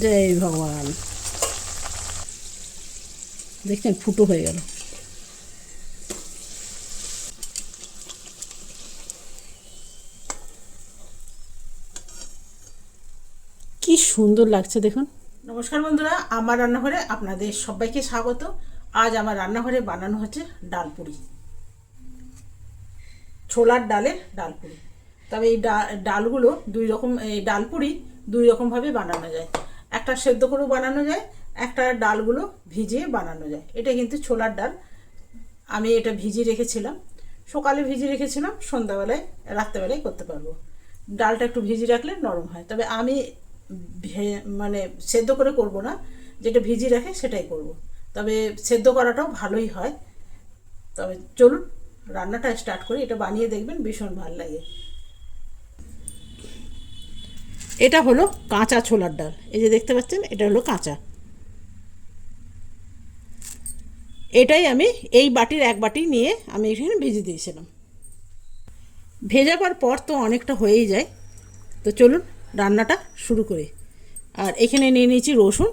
জয় ভগবান। দেখছেন, ফুটো হয়ে গেল। কি সুন্দর লাগছে দেখুন। নমস্কার বন্ধুরা, আমার রান্নাঘরে আপনাদের সবাইকে স্বাগত। আজ আমার রান্নাঘরে বানানো হচ্ছে ডাল ডালপুরি ছোলার ডালের ডাল ডালপুরি তবে এই ডালগুলো দুই রকম, এই ডাল ডালপুরি দুই রকমভাবে বানানো যায়। একটা সেদ্ধ করেও বানানো যায়, একটা ডালগুলো ভিজিয়ে বানানো যায়। এটা কিন্তু ছোলার ডাল। আমি এটা ভিজিয়ে রেখেছিলাম। সকালে ভিজিয়ে রেখেছিলাম, সন্ধ্যাবেলায়, রাত্রেবেলায় করতে পারব। ডালটা একটু ভিজিয়ে রাখলে নরম হয়। তবে আমি মানে সেদ্ধ করে করব না। যেটা ভিজিয়ে রাখে সেটাই করব। তবে সেদ্ধ করাটাও ভালোই হয়। তবে চলুন, রান্নাটা স্টার্ট করি। এটা বানিয়ে দেখবেন ভীষণ ভালো লাগে। এটা হলো কাঁচা ছোলার ডাল। এই যে দেখতে পাচ্ছেন, এটা হলো কাঁচা। এটাই আমি এই বাটির এক বাটি নিয়ে আমি এখানে ভেজে দিয়েছিলাম। ভেজাবার পর তো অনেকটা হয়েই যায়। তো চলুন রান্নাটা শুরু করি। আর এখানে নিয়ে নিয়েছি রসুন।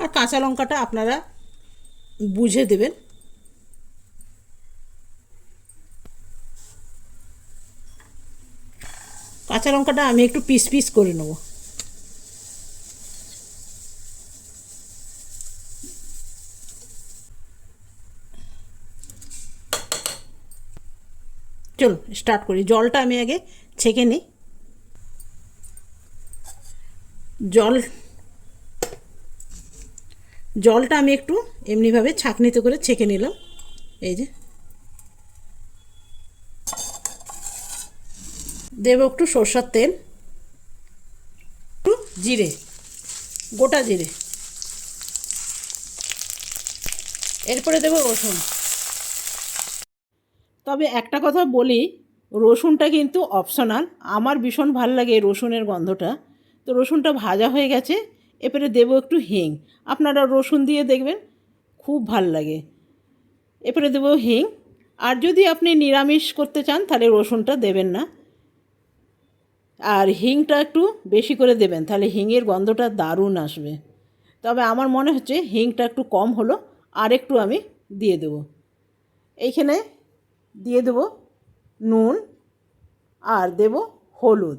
আর কাঁচা লঙ্কাটা আপনারা বুঝে দেবেন। কাঁচা লঙ্কাটা আমি একটু পিস পিস করে নেব। চলুন স্টার্ট করি। জলটা আমি আগে ছেঁকে নিই। জল, জলটা আমি একটু এমনিভাবে ছাঁকনিতে করে ছেঁকে নিলাম। এই যে। দেবো একটু সর্ষার তেল, একটু জিরে, গোটা জিরে। এরপরে দেবো রসুন। তবে একটা কথা বলি, রসুনটা কিন্তু অপশনাল আমার ভীষণ ভালো লাগে এই রসুনের গন্ধটা। তো রসুনটা ভাজা হয়ে গেছে, এরপরে দেবো একটু হিং। আপনারা রসুন দিয়ে দেখবেন, খুব ভালো লাগে। এরপরে দেবো হিং। আর যদি আপনি নিরামিষ করতে চান, তাহলে রসুনটা দেবেন না। আর হিংটা একটু বেশি করে দেবেন, তাহলে হিংয়ের গন্ধটা দারুণ আসবে। তবে আমার মনে হচ্ছে হিংটা একটু কম হলো, আর একটু আমি দিয়ে দেবো। এইখানে দিয়ে দেবো নুন আর দেব হলুদ।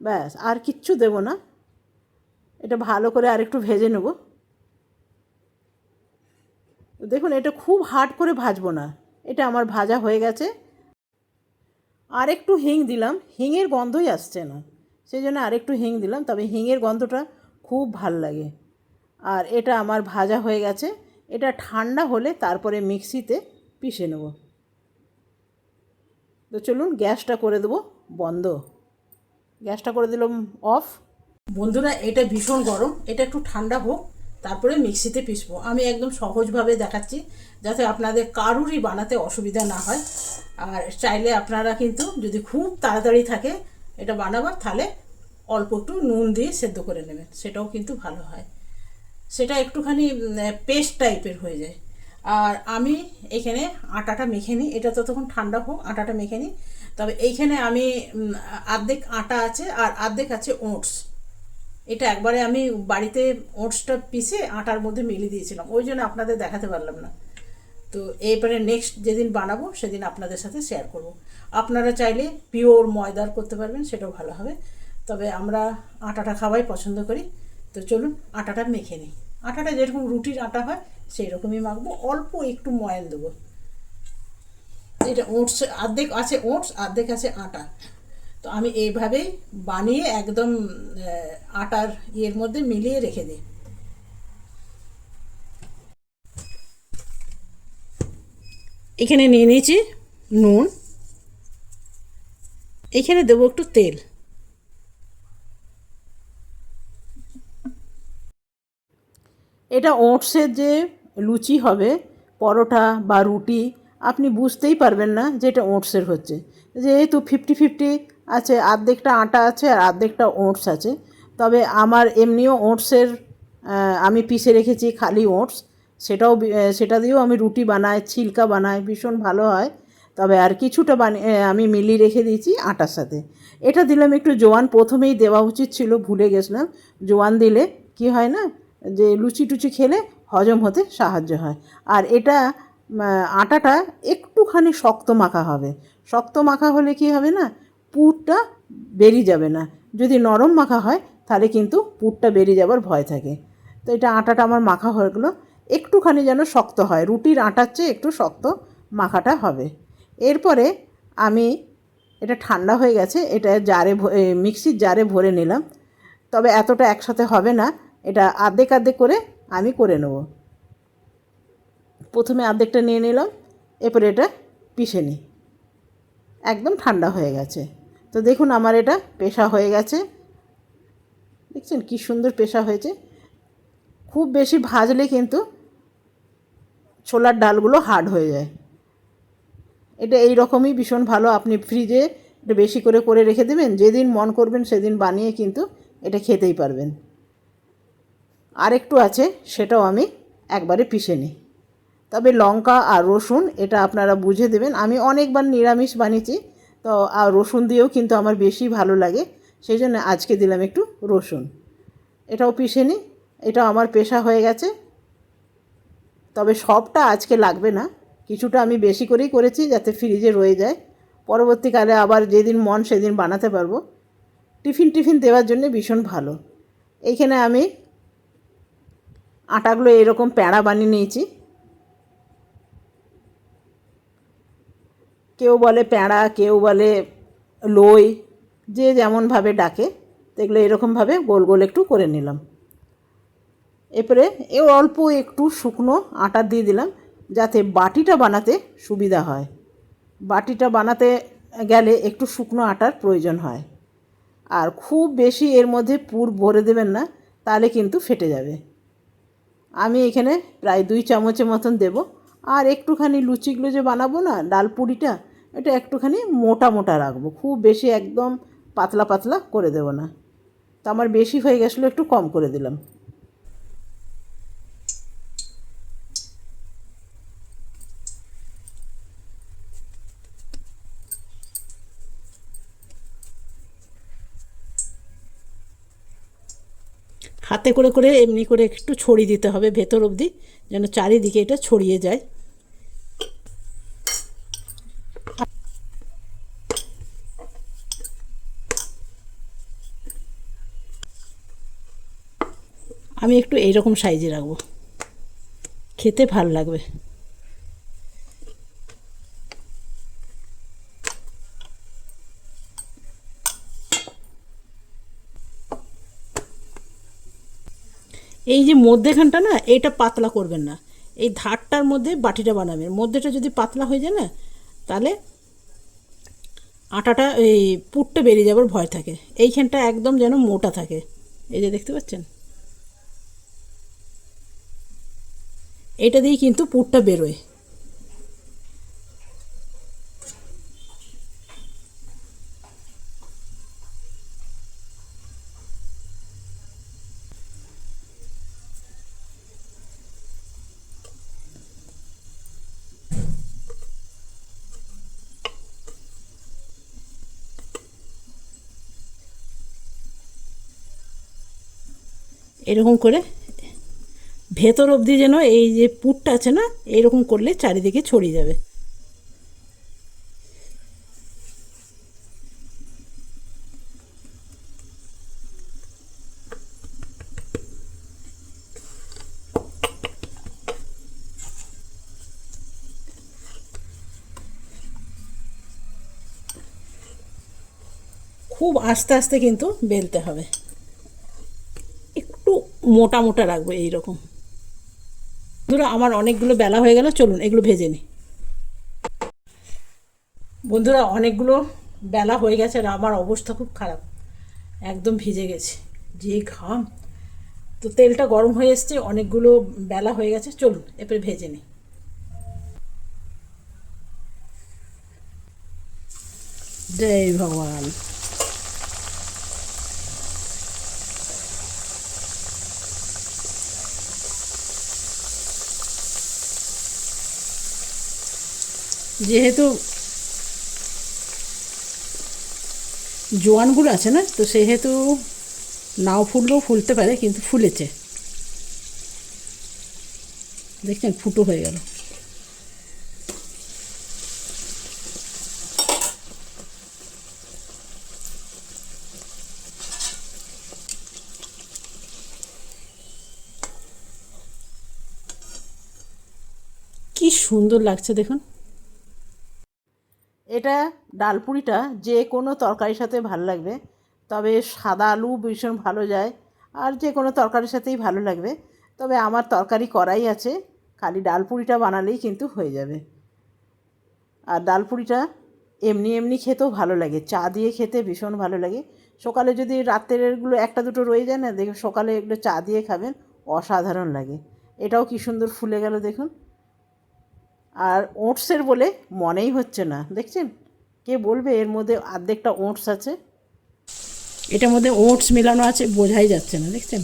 ব্যাস, আর কিচ্ছু দেব না। এটা ভালো করে আর একটু ভেজে নেব। দেখুন, এটা খুব হার্ড করে ভাজবো না। এটা আমার ভাজা হয়ে গেছে। আর একটু হিং দিলাম, হিংয়ের গন্ধই আসছে না। সেই জন্য আরেকটু হিং দিলাম, তবে হিংয়ের গন্ধটা খুব ভালো লাগে। আর এটা আমার ভাজা হয়ে গেছে, এটা ঠান্ডা হলে তারপরে মিক্সিতে পিষে নেব। তো চলুন গ্যাসটা করে দেবো বন্ধ। গ্যাসটা করে দিলাম অফ। বন্ধুরা, এটা ভীষণ গরম, এটা একটু ঠান্ডা হোক। তারপরে মিক্সিতে পিসবো আমি একদম সহজভাবে দেখাচ্ছি যাতে আপনাদের কারুরই বানাতে অসুবিধা না হয়। আর চাইলে আপনারা কিন্তু যদি খুব তাড়াতাড়ি থাকে এটা বানাবার তাহলে অল্প একটু নুন দিয়ে সেদ্ধ করে নেবেন। সেটাও কিন্তু ভালো হয়। সেটা একটুখানি পেস্ট টাইপের হয়ে যায়। আর আমি এখানে আটাটা মেখে নিই। এটা ততক্ষণ ঠান্ডা হোক আটাটা মেখে নিই। তবে এইখানে আমি উম, আর্ধেক আটা আছে আর আর্ধেক আছে ওটস। এটা একবারে আমি বাড়িতে ওটসটা পিষে আটার মধ্যে মিলিয়ে দিয়েছিলাম। ওই জন্য আপনাদের দেখাতে পারলাম না। তো এরপরে নেক্সট যেদিন বানাবো, সেদিন আপনাদের সাথে শেয়ার করব। আপনারা চাইলে পিওর ময়দার করতে পারবেন, সেটাও ভালো হবে। তবে আমরা আটাটা খাওয়াই পছন্দ করি। তো চলুন আটাটা মেখে নিই। আটাটা যেরকম রুটির আটা হয় সেই রকমই মাখবো। অল্প একটু ময়ান দেবো। এটা ওটস অর্ধেক আছে ওটস অর্ধেক আছে আটা। তো আমি এইভাবেই বানিয়ে একদম আটার ইয়ের মধ্যে মিলিয়ে রেখে দিই। এখানে নিয়ে নিয়েছি নুন। এখানে দেবো একটু তেল। এটা ওটসের যে লুচি হবে, পরোটা বা রুটি, আপনি বুঝতেই পারবেন না যে এটা ওটসের হচ্ছে। যেহেতু ফিফটি ফিফটি আছে, আর্ধেকটা আটা আছে আর আর্ধেকটা ওটস আছে। তবে আমার এমনিও ওটসের আমি পিষে রেখেছি খালি ওটস। সেটাও সেটা দিয়েও আমি রুটি বানাই, ছিলকা বানাই, ভীষণ ভালো হয়। তবে আর কিছুটা বানিয়ে আমি মিলিয়ে রেখে দিয়েছি আটার সাথে। এটা দিলাম একটু জোয়ান, প্রথমেই দেওয়া উচিত ছিল, ভুলে গেছিলাম। জোয়ান দিলে কি হয় না, যে লুচি টুচি খেলে হজম হতে সাহায্য হয়। আর এটা আটাটা একটুখানি শক্ত মাখা হবে। শক্ত মাখা হলে কি হবে না পুরটা বেরিয়ে যাবে না। যদি নরম মাখা হয়, তাহলে কিন্তু পুরটা বেরিয়ে যাবার ভয় থাকে। তো এটা আটাটা আমার মাখা হয়ে গেলো। একটুখানি যেন শক্ত হয়। রুটির আটার চেয়ে একটু শক্ত মাখাটা হবে। এরপরে আমি, এটা ঠান্ডা হয়ে গেছে, এটা জারে মিক্সির জারে ভরে নিলাম। তবে এতটা একসাথে হবে না। এটা আর্ধেক আর্ধেক করে আমি করে নেব। প্রথমে অর্ধেকটা নিয়ে নিলাম। এরপরে এটা পিষে নিই। একদম ঠান্ডা হয়ে গেছে। তো দেখুন আমার এটা পেশা হয়ে গেছে। দেখছেন কি সুন্দর পেশা হয়েছে। খুব বেশি ভাজলে কিন্তু ছোলার ডালগুলো হার্ড হয়ে যায়। এটা এই রকমই ভীষণ ভালো। আপনি ফ্রিজে এটা বেশি করে করে রেখে দেবেন। যেদিন মন করবেন সেদিন বানিয়ে কিন্তু এটা খেতেই পারবেন। আরেকটু আছে, সেটাও আমি একবারে পিষে নিই। তবে লঙ্কা আর রসুন, এটা আপনারা বুঝে দেবেন। আমি অনেকবার নিরামিষ বানিয়েছি। তো আর রসুন দিয়েও কিন্তু আমার বেশি ভালো লাগে। সেই জন্য আজকে দিলাম একটু রসুন। এটাও পিষে নিই। এটাও আমার পেশা হয়ে গেছে। তবে সবটা আজকে লাগবে না। কিছুটা আমি বেশি করেই করেছি যাতে ফ্রিজে রয়ে যায়। পরবর্তীকালে আবার যেদিন মন সেদিন বানাতে পারব। টিফিন টিফিন দেওয়ার জন্য ভীষণ ভালো। এইখানে আমি আটাগুলো এরকম প্যাঁড়া বানিয়ে নিয়েছি। কেউ বলে প্যাঁড়া, কেউ বলে লই, যে যেমনভাবে ডাকে তো এগুলো এরকমভাবে গোল গোল একটু করে নিলাম। এরপরে এ অল্প একটু শুকনো আটা দিয়ে দিলাম, যাতে বাটিটা বানাতে সুবিধা হয়। বাটিটা বানাতে গেলে একটু শুকনো আটার প্রয়োজন হয়। আর খুব বেশি এর মধ্যে পুর ভরে দেবেন না, তাহলে কিন্তু ফেটে যাবে। আমি এখানে প্রায় দুই চামচের মতন দেব। আর একটুখানি লুচিগুলো যে বানাবো না, ডাল পুরিটা, এটা একটুখানি মোটা মোটা রাখব। খুব বেশি একদম পাতলা পাতলা করে দেবো না। তো আমার বেশি হয়ে গেছিল, একটু কম করে দিলাম। হাতে করে করে এমনি করে একটু ছড়িয়ে দিতে হবে ভেতর অবধি, যেন চারিদিকে এটা ছড়িয়ে যায় আমি একটু এইরকম সাইজে রাখব। খেতে ভালো লাগবে। এই যে মধ্যেখানটা না এটা পাতলা করবেন না। এই ধারটার মধ্যে বাটিটা বানাবেন। মধ্যেটা যদি পাতলা হয়ে যায় না, তাহলে আটাটা, এই পুরটা বেরিয়ে যাবার ভয় থাকে। এইখানটা একদম যেন মোটা থাকে। এই যে দেখতে পাচ্ছেন? এটা দিয়ে কিন্তু পুরটা বেরোয়। এরকম করে ভেতর অবধি যেন এই যে পুরটা আছে না এরকম করলে চারিদিকে ছড়িয়ে যাবে। খুব আস্তে আস্তে কিন্তু বেলতে হবে। একটু মোটা মোটা রাখব এইরকম। বন্ধুরা আমার অনেকগুলো বেলা হয়ে গেল, চলুন এগুলো ভেজে নিই। বন্ধুরা, অনেকগুলো বেলা হয়ে গেছে আর আমার অবস্থা খুব খারাপ। একদম ভিজে গেছে। যে ঘাম। তো তেলটা গরম হয়ে এসছে, অনেকগুলো বেলা হয়ে গেছে, চলুন এরপরে ভেজে নিই। জয় ভগবান। যেহেতু জোয়ানগুলো আছে না, তো সেহেতু নাও ফুললেও ফুলতে পারে, কিন্তু ফুলেছে। দেখছেন, ফুটো হয়ে গেল। কি সুন্দর লাগছে, দেখুন। এটা ডাল ডালপুরিটা যে কোনো তরকারির সাথে ভালো লাগবে। তবে সাদা আলু ভীষণ ভালো যায় আর যে কোনো তরকারির সাথেই ভালো লাগবে। তবে আমার তরকারি করাই আছে, খালি ডাল ডালপুরিটা বানালেই কিন্তু হয়ে যাবে। আর ডাল ডালপুরিটা এমনি এমনি খেতেও ভালো লাগে, চা দিয়ে খেতে ভীষণ ভালো লাগে। সকালে যদি রাত্রেরগুলো একটা দুটো রয়ে যায় না দেখুন সকালে এগুলো চা দিয়ে খাবেন, অসাধারণ লাগে। এটাও কি সুন্দর ফুলে গেল দেখুন। আর ওটসের বলে মনেই হচ্ছে না। দেখছেন? কে বলবে? এর মধ্যে অর্ধেকটা ওটস আছে। এটার মধ্যে ওটস মেলানো আছে, বোঝাই যাচ্ছে না, দেখছেন?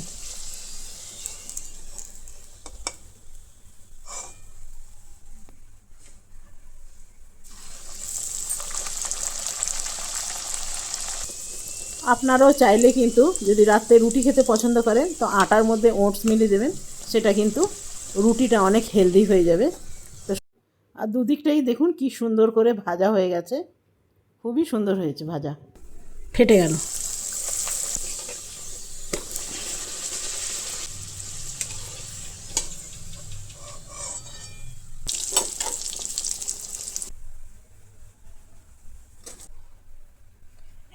আপনারাও চাইলে কিন্তু যদি রাত্রে রুটি খেতে পছন্দ করেন, তো আটার মধ্যে ওটস মিলিয়ে দেবেন। সেটা কিন্তু রুটিটা অনেক হেলদি হয়ে যাবে। আর দুদিকটাই দেখুন কি সুন্দর করে ভাজা হয়ে গেছে। খুবই সুন্দর হয়েছে ভাজা। ফেটে গেল।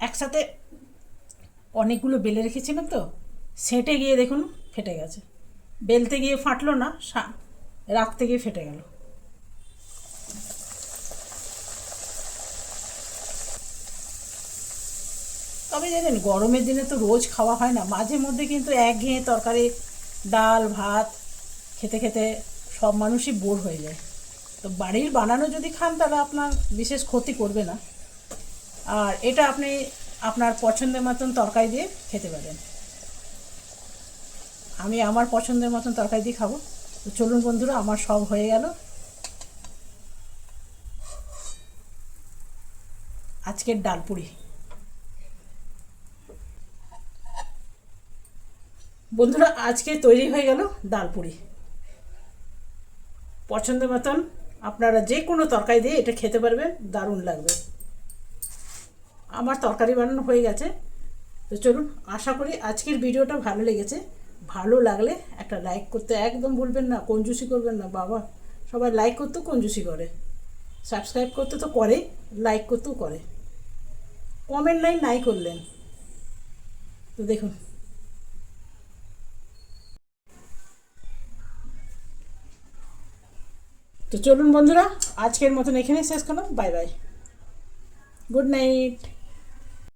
একসাথে অনেকগুলো বেলে রেখেছিলাম তো, সেঁটে গিয়ে দেখুন ফেটে গেছে। বেলতে গিয়ে ফাটলো না রাখতে গিয়ে ফেটে গেল। তবে জানেন গরমের দিনে তো রোজ খাওয়া হয় না। মাঝে মধ্যে কিন্তু একঘেয়ে তরকারি, ডাল, ভাত খেতে খেতে সব মানুষই বোর হয়ে যায়। তো বাড়ির বানানো যদি খান, তাহলে আপনার বিশেষ ক্ষতি করবে না। আর এটা আপনি আপনার পছন্দের মতন তরকারি দিয়ে খেতে পারেন। আমি আমার পছন্দের মতন তরকারি দিয়ে খাব। তো চলুন বন্ধুরা, আমার সব হয়ে গেল। আজকের ডালপুরি বন্ধুরা, আজকে তৈরি হয়ে গেল ডালপুরি পছন্দ মতন আপনারা যে কোনো তরকারি দিয়ে এটা খেতে পারবেন, দারুণ লাগবে। আমার তরকারি বানানো হয়ে গেছে। তো চলুন, আশা করি আজকের ভিডিওটা ভালো লেগেছে। ভালো লাগলে একটা লাইক করতে একদম ভুলবেন না, কঞ্জুসি করবেন না, বাবা। সবাই লাইক করতেও কঞ্জুসি করে। সাবস্ক্রাইব করতে তো করে, লাইক করতেও করে। কমেন্ট নাই নাই করলেন। তো দেখুন তো চলুন বন্ধুরা আজকের মতন এখানে শেষ করলাম। Bye bye. Good night.